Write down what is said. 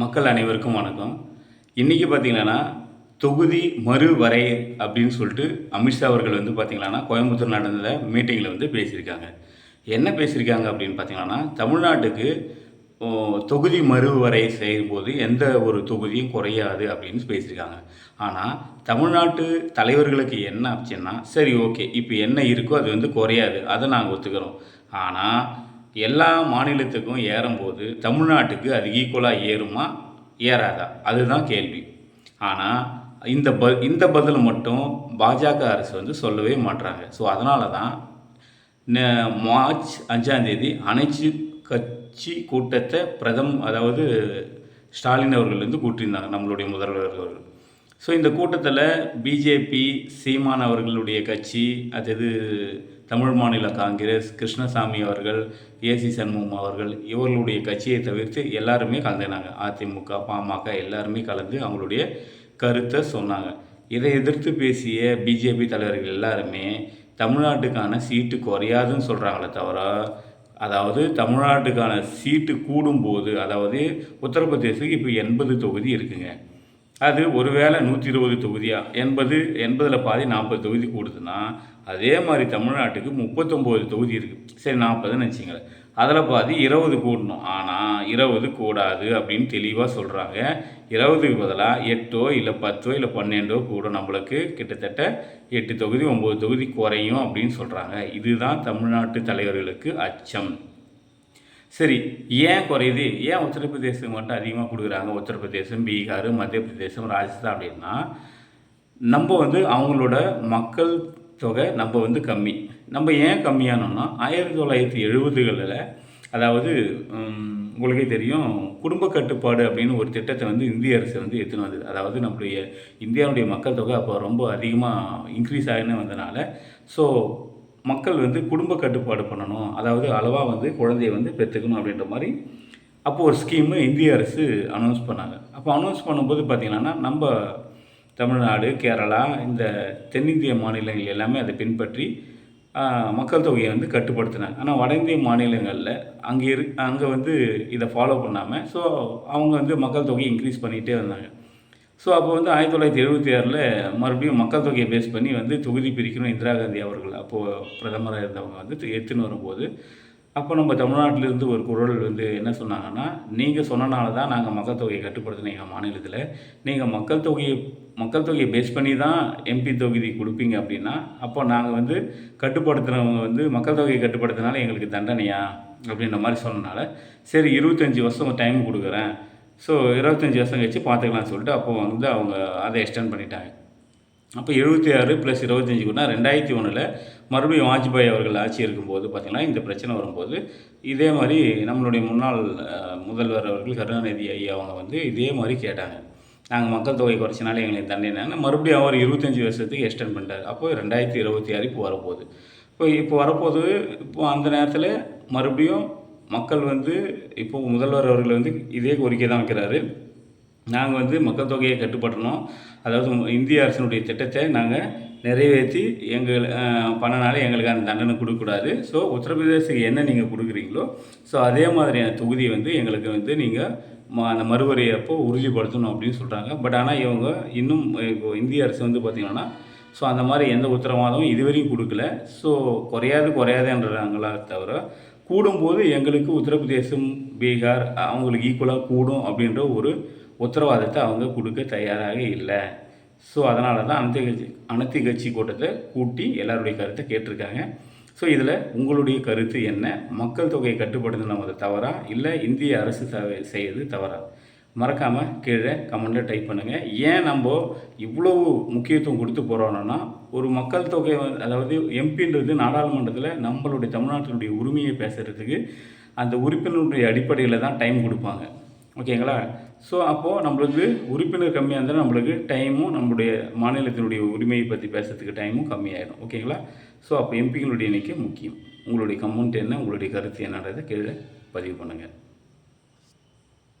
மக்கள் அனைவருக்கும் வணக்கம். இன்றைக்கி பார்த்தீங்கன்னா தொகுதி மறுவரை அப்படின்னு சொல்லிட்டு அமித்ஷா அவர்கள் வந்து பார்த்திங்கன்னா கோயம்புத்தூர் நடந்த மீட்டிங்கில் வந்து பேசியிருக்காங்க. என்ன பேசியிருக்காங்க அப்படின்னு பார்த்தீங்கன்னா தமிழ்நாட்டுக்கு தொகுதி மறுவரை செய்யும்போது எந்த ஒரு தொகுதியும் குறையாது அப்படின்னு பேசியிருக்காங்க. ஆனால் தமிழ்நாட்டு தலைவர்களுக்கு என்ன ஆச்சுன்னா சரி ஓகே இப்போ என்ன இருக்கோ அது வந்து குறையாது. அதை நாங்கள் ஒத்துக்கிறோம். ஆனால் எல்லா மாநிலத்துக்கும் ஏறும்போது தமிழ்நாட்டுக்கு அது ஈக்குவலாக ஏறுமா? ஏறாதா? அதுதான் கேள்வி. ஆனால் இந்த ப இந்த பதில் மட்டும் பாஜக அரசு வந்து சொல்லவே மாட்றாங்க. ஸோ அதனால தான் ந- மார்ச் அஞ்சாந்தேதி அனைத்து கட்சி கூட்டத்தை பிரதம் அதாவது ஸ்டாலின் அவர்கள் வந்து கூட்டியிருந்தாங்க நம்மளுடைய முதல்வர் அவர்கள். ஸோ இந்த கூட்டத்தில் பிஜேபி சீமான் அவர்களுடைய கட்சி அது தமிழ் மாநில காங்கிரஸ் கிருஷ்ணசாமி அவர்கள் ஏசி சண்முகம் அவர்கள் இவர்களுடைய கட்சியை தவிர்த்து எல்லாருமே கலந்துனாங்க அதிமுக பாமக எல்லாருமே கலந்து அவங்களுடைய கருத்தை சொன்னாங்க. இதை எதிர்த்து பேசிய பிஜேபி தலைவர்கள் எல்லாருமே தமிழ்நாட்டுக்கான சீட்டு குறையாதுன்னு சொல்கிறாங்களே தவிர அதாவது தமிழ்நாட்டுக்கான சீட்டு கூடும்போது அதாவது உத்தரப்பிரதேசத்துக்கு இப்போ எண்பது தொகுதி இருக்குங்க. அது ஒருவேளை நூற்றி இருபது தொகுதியா? எண்பது எண்பதில் பாதி நாற்பது தொகுதி கூடுதுன்னா அதே மாதிரி தமிழ்நாட்டுக்கு முப்பத்தொம்போது தொகுதி இருக்குது சரி நாற்பதுன்னு வச்சுங்களேன் அதில் பாதி இருபது கூடணும். ஆனால் இருபது கூடாது அப்படின்னு தெளிவாக சொல்கிறாங்க இருபதுக்கு பதிலாக எட்டோ இல்லை பத்தோ இல்லை பன்னெண்டோ கூட நம்மளுக்கு கிட்டத்தட்ட எட்டு தொகுதி ஒம்பது தொகுதி குறையும் அப்படின்னு சொல்கிறாங்க இதுதான் தமிழ்நாட்டு தலைவர்களுக்கு அச்சம். சரி ஏன் குறையுது? ஏன் உத்தரப்பிரதேசம் மட்டும் அதிகமாக கொடுக்குறாங்க? உத்தரப்பிரதேசம் பீகார் மத்திய பிரதேசம் ராஜஸ்தான் அப்படின்னா நம்ம வந்து அவங்களோட மக்கள் தொகை நம்ம வந்து கம்மி. நம்ம ஏன் கம்மியானோம்னா ஆயிரத்தி தொள்ளாயிரத்தி எழுபதுகளில் அதாவது உங்களுக்கே தெரியும் குடும்ப கட்டுப்பாடு அப்படின்னு ஒரு திட்டத்தை வந்து இந்திய அரசு வந்து எடுத்துன்னு வந்தது. அதாவது நம்முடைய இந்தியாவுடைய மக்கள் தொகை அப்போ ரொம்ப அதிகமாக இன்க்ரீஸ் ஆகினே வந்தனால ஸோ மக்கள் வந்து குடும்ப கட்டுப்பாடு பண்ணணும். அதாவது அளவாக வந்து குழந்தைய வந்து பெற்றுக்கணும் அப்படின்ற மாதிரி அப்போது ஒரு ஸ்கீமு இந்திய அரசு அனௌன்ஸ் பண்ணாங்க. அப்போ அனௌன்ஸ் பண்ணும்போது பார்த்திங்கன்னா நம்ம தமிழ்நாடு கேரளா இந்த தென்னிந்திய மாநிலங்கள் எல்லாமே அதை பின்பற்றி மக்கள் தொகையை வந்து கட்டுப்படுத்தினாங்க. ஆனால் வட இந்திய மாநிலங்களில் அங்கே இரு அங்கே வந்து இதை ஃபாலோ பண்ணாமல் ஸோ அவங்க வந்து மக்கள் தொகையை இன்க்ரீஸ் பண்ணிகிட்டே வந்தாங்க. ஸோ அப்போ வந்து ஆயிரத்தி தொள்ளாயிரத்தி எழுபத்தி ஆறில் மறுபடியும் மக்கள் தொகையை பேஸ் பண்ணி வந்து தொகுதி பிரிக்கணும் இந்திரா காந்தி அவர்கள். அப்போது பிரதமராக இருந்தவங்க வந்து எடுத்துன்னு வரும்போது அப்போ நம்ம தமிழ்நாட்டிலேருந்து ஒரு குரல் வந்து என்ன சொன்னாங்கன்னா நீங்கள் சொன்னனால தான் நாங்கள் மக்கள் தொகையை கட்டுப்படுத்தின எங்கள் மாநிலத்தில். நீங்கள் மக்கள் தொகையை மக்கள் தொகையை பேஸ் பண்ணி தான் எம்பி தொகுதி கொடுப்பீங்க அப்படின்னா அப்போ நாங்கள் வந்து கட்டுப்படுத்துனவங்க வந்து மக்கள் தொகையை கட்டுப்படுத்தினால எங்களுக்கு தண்டனையா? அப்படின்ற மாதிரி சொன்னனால சரி இருபத்தஞ்சி வருஷம் டைம் கொடுக்குறேன். ஸோ இருபத்தஞ்சி வருஷம் கழிச்சு பார்த்துக்கலாம்னு சொல்லிட்டு அப்போ வந்து அவங்க அதை எக்ஸ்டெண்ட் பண்ணிட்டாங்க. அப்போ எழுபத்தி ஆறு ப்ளஸ் இருபத்தஞ்சி கூட ரெண்டாயிரத்தி ஒன்றில் மறுபடியும் வாஜ்பாய் அவர்கள் ஆட்சி இருக்கும்போது பார்த்திங்கன்னா இந்த பிரச்சனை வரும்போது இதே மாதிரி நம்மளுடைய முன்னாள் முதல்வர் அவர்கள் கருணாநிதி ஐயா அவங்க வந்து இதே மாதிரி கேட்டாங்க. நாங்கள் மக்கள் தொகை குறைச்சினால எங்களை தண்டினாங்க மறுபடியும் அவர் இருபத்தஞ்சி வருஷத்துக்கு எக்ஸ்டெண்ட் பண்ணிட்டார். அப்போ ரெண்டாயிரத்தி இருபத்தி ஆறு இப்போ வரப்போகுது. இப்போ இப்போ வரப்போது இப்போ அந்த நேரத்தில் மறுபடியும் மக்கள் வந்து இப்போ முதல்வர் அவர்கள் வந்து இதே கோரிக்கை தான் வைக்கிறாரு. நாங்கள் வந்து மக்கள் தொகையை கட்டுப்படணும் அதாவது இந்திய அரசினுடைய திட்டத்தை நாங்கள் நிறைவேற்றி எங்கள் பண்ணனால எங்களுக்கு அந்த தண்டனை கொடுக்கக்கூடாது. ஸோ உத்தரப்பிரதேசத்துக்கு என்ன நீங்கள் கொடுக்குறீங்களோ ஸோ அதே மாதிரியான தொகுதி வந்து எங்களுக்கு வந்து நீங்கள் ம அந்த மறுவரையப்போ உறுதிப்படுத்தணும் அப்படின்னு சொல்கிறாங்க பட் ஆனால் இவங்க இன்னும் இப்போ இந்திய அரசு வந்து பார்த்திங்கன்னா ஸோ அந்த மாதிரி எந்த உத்தரவாதமும் இதுவரையும் கொடுக்கல. ஸோ குறையாது குறையாதுன்றாங்களா தவிர கூடும்போது எங்களுக்கு உத்தரப்பிரதேசம் பீகார் அவங்களுக்கு ஈக்குவலாக கூடும் அப்படின்ற ஒரு உத்தரவாதத்தை அவங்க கொடுக்க தயாராக இல்லை. ஸோ அதனால தான் அனைத்து கட்சி அனைத்து கட்சி கூட்டத்தை கூட்டி எல்லாருடைய கருத்தை கேட்டிருக்காங்க. ஸோ இதில் உங்களுடைய கருத்து என்ன? மக்கள் தொகையை கட்டுப்படுத்தினது தவறா? இல்லை இந்திய அரசு தவ செய்யறது தவறா? மறக்காமல் கீழே கமெண்ட்டில் டைப் பண்ணுங்கள் ஏன் நம்ம இவ்வளவு முக்கியத்துவம் கொடுத்து போகிறோன்னா ஒரு மக்கள் தொகை அதாவது எம்பின்றது நாடாளுமன்றத்தில் நம்மளுடைய தமிழ்நாட்டினுடைய உரிமையை பேசுகிறதுக்கு அந்த உறுப்பினருடைய அடிப்படையில் தான் டைம் கொடுப்பாங்க. ஓகேங்களா ஸோ அப்போது நம்மளுக்கு உறுப்பினர் கம்மியாக இருந்தால் நம்மளுக்கு டைமும் நம்மளுடைய மாநிலத்தினுடைய உரிமையை பற்றி பேசுறதுக்கு டைமும் கம்மியாயிடும். ஓகேங்களா ஸோ அப்போ எம்பிகளுடைய எண்ணிக்கை முக்கியம். உங்களுடைய கமெண்ட் என்ன உங்களுடைய கருத்து என்னன்றதை கீழே பதிவு பண்ணுங்கள்